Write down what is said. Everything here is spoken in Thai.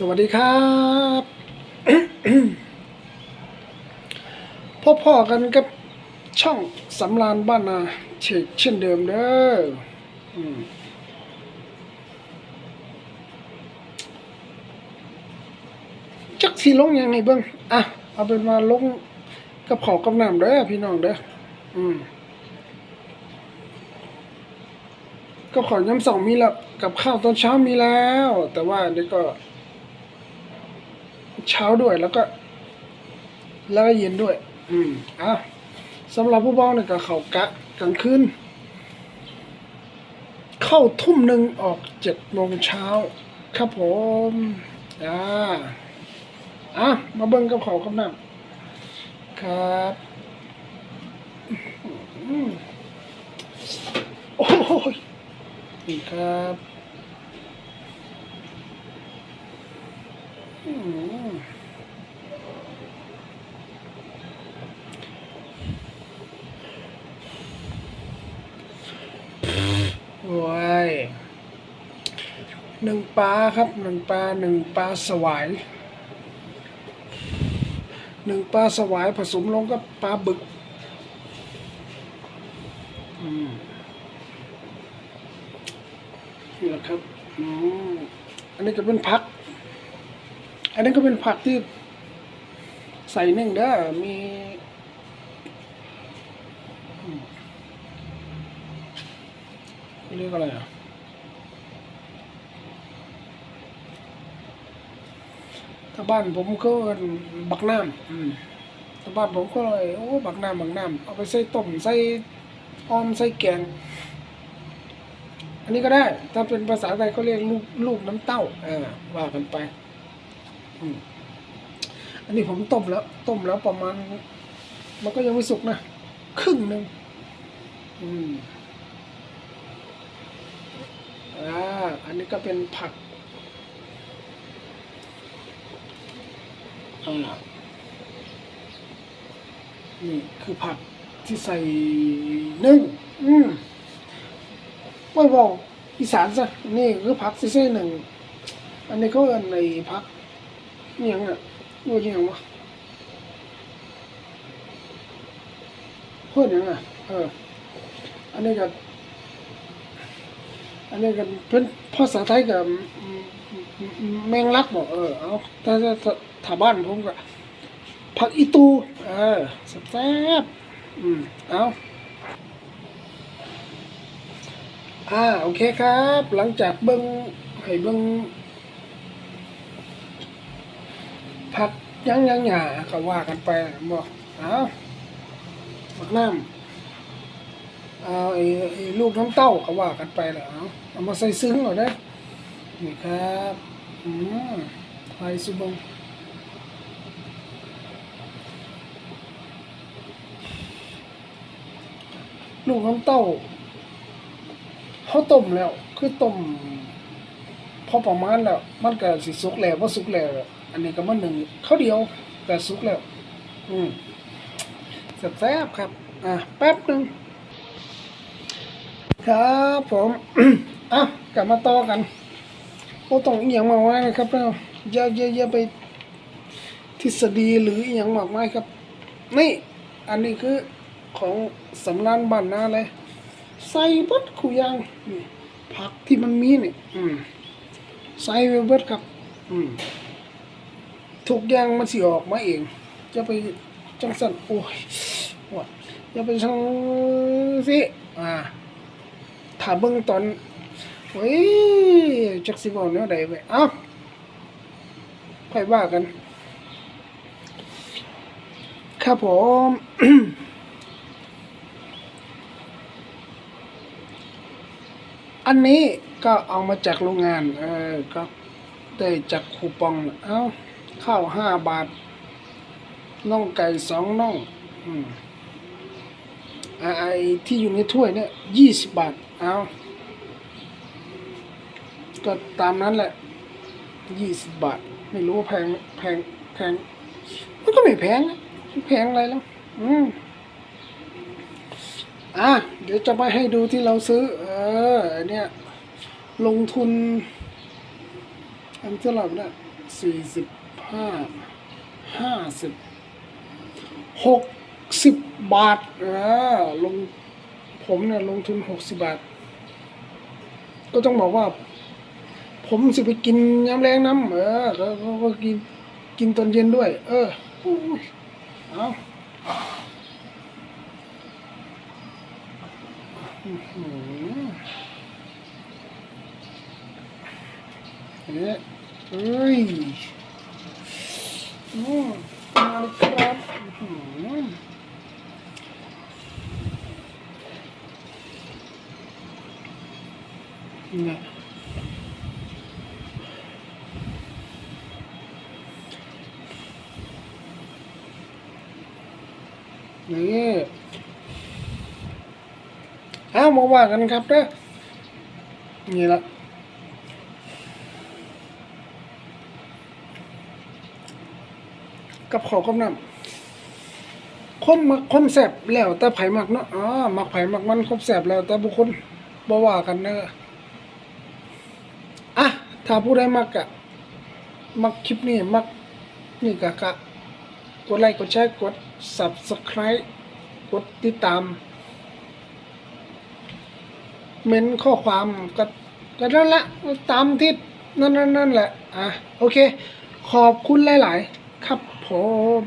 สวัสดีครับพบพ่อกันกับช่องสำรานบ้านนาเชกเช่นเดิมเด้อจักสีลงยังไงเบิ้งอะ เอาเป็นมาลงกับขอกับน้ำเด้อพี่น้องเด้ออืมกับขอย้ำสองมีแล้วกับข้าวตอนเช้ามีแล้ว แต่ว่าเดี๋ยวก็ เช้าด้วยแล้วก็ แล้วก็เย็นด้วย อืมอะสำหรับผู้บ้องเนี่ยก็เขากะกลางคืนเข้าทุ่มหนึ่งออกเจ็ดโมงเช้า ครับผมอ่าอะมาเบิ้งกับเขากับน้ำครับอืมโอ้ยนี่ครับ อืม โอ้ย หนึ่งปลาครับหนึ่งปลาหนึ่งปลาสวายหนึ่งปลาสวายผสมลงกับปลาบึกนี่แหละครับออันนี้ก็เป็นผัก อันนี้ก็เป็นผักที่ใส่หนึ่งเด้อมีเรียกอะไรอะ ถ้าบ้านผมก็บักน้ำอืมถ้าบ้านผมก็เลยโอ้บักน้ำบักน้ำเอาไปใส่ต้มใส่ออมใส่แกง อันนี้ก็ได้ ถ้าเป็นภาษาไทยเขาเรียกลูกลูกน้ำเต้าเออว่ากันไปอืมอันนี้ผมต้มแล้ว ต้มแล้วประมาณ มันก็ยังไม่สุกนะครึ่งหนึ่งอืมอ่าอันนี้ก็เป็นผัก อ่านี่คือผักที่ใส่นึ่งอืมไม่บอกอีสานซะนี่คือผักที่ใส่หนึ่ง อันนี้เขาเอินในผักนี่ยังอะว่ายังวะเพื่อนยังอะเออ อันนี้ก็ อันนี้ก็เป็นภาษาไทยกับแมงลักบอกเออเอาถ้าถ้าถ้าบ้านผมก็ผักอีตูเออแซ่บอืมเอาอ่าโอเคครับ หลังจากเบิ้งให้เบิ้งผักยังยังหยาก็ว่ากันไปบอกเอาผักน้ำ เอาไอ้ไอ้ลูกน้ำเต้าก็ว่ากันไปแหละเอาเอามาใส่ซึ้งหน่อยนะนี่ครับอืมไฟสุบงลูกน้ำเต้าเขาต้มแล้ว คือต้มพอประมาณแล้ว มันก็สิสุกแล้วว่าสุกแล้ว อันนี้ก็มันหนึ่งข้าวเดียวแต่สุกแล้ว อืมแซ่บๆครับ อะแป๊บหนึ่ง ครับผมอะกลับมาต่อกันโอ้ต้องอีหยังมาไว้ครับเราอย่าอย่าอย่าไปทฤษฎีหรืออีหยังมากมายครับ นี่ อันนี้คือของสำรานบ้านนาเลย ใส่เบิดขุยางนี่ผักที่มันมีนี่อืมใส่ไปเบิดครับ อืมทุกอย่างมันสิออกมาเอง จะไปจังสันโอ้ยว่าจะไปจังสิอ่า ถ้าเบิ่งตอนเฮ้ยจักสิบอกแนวใดไปเอ้าค่อยว่ากัน ครับผมอันนี้ก็เอามาจากโรงงาน เออ ก็ได้จากคูปอง เอาข้าวห้าบาท น่องไก่สองน่อง อืม ไอที่อยู่ในถ้วยเนี่ยยี่สิบบาท เอาก็ตามนั้นแหละยี่สิบบาท ไม่รู้ว่าแพงแพงแพงมันก็ไม่แพงนะแพงอะไรแล้ว อืมอะเดี๋ยวจะไปให้ดูที่เราซื้อ เออเนี่ยลงทุน อันเท่าไหร่เนี่ยสี่สิบห้าห้าสิบหก สิบบาทอ่าลงผมเนี่ยลงทุนหกสิบบาท ก็ต้องบอกว่า ผมสิไปกินยำแรงน้ำเออก็ก็กินกินตอนเย็นด้วย เออเอาอื้อหือเนี่ยเอ้ยอืมมาเลยครับอื้อหือ เนี่ยนี่เอามาว่ากันครับเด้อนี่ละกับขอกับน้ำคนมักคนแสบแล้วแต่ไผมักเนาะอ๋อมักไผมักมันครบแสบแล้วแต่บุคคลบ่ว่ากันเด้ออะ ถ้าผู้ใดมักอะมักคลิปนี้มักนี่กะกะกดไลค์กดแชร์กด subscribe กดติดตาม เมนข้อความก็ก็นั่นแหละตามที่นั่นนั่นนั่นแหละ อะ โอเค ขอบคุณหลาย ๆ ครับผม